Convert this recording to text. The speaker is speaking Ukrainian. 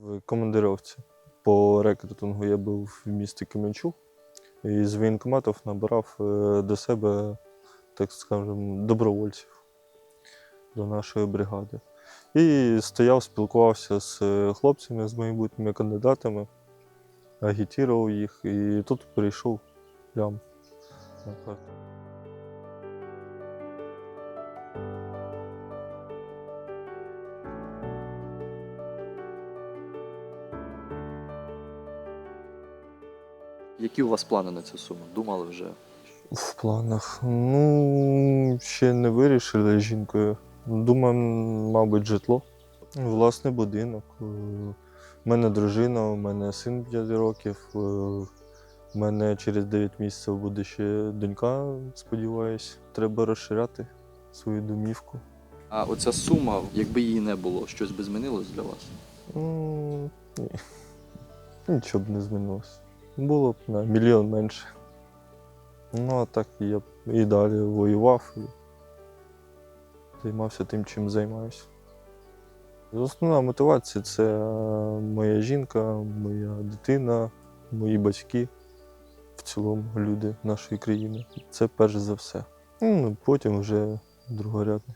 В командировці по рекрутингу я був в місті Кременчук і з воєнкоматів набирав е, до себе, так скажемо, добровольців до нашої бригади. І стояв, спілкувався з е, хлопцями, з майбутніми кандидатами, агітував їх, і тут прийшов прям Які у вас плани на цю суму? Думали вже? В планах. Ну, ще не вирішили з жінкою. Думаємо, мабуть, житло. Власний будинок. Е, У мене дружина, у мене син 5 років. е, У мене через 9 місяців буде ще донька, сподіваюсь. Треба розширяти свою домівку. А оця сума, якби її не було, щось би змінилось для вас? М, Ні. Нічого б не змінилося. Було б на мільйон менше. Ну, а так я б і далі воював і займався тим, чим займаюся. Основна мотивація це моя жінка, моя дитина, мої батьки, в цілому люди нашої країни. Це перш за все. Ну, потім вже другорядне.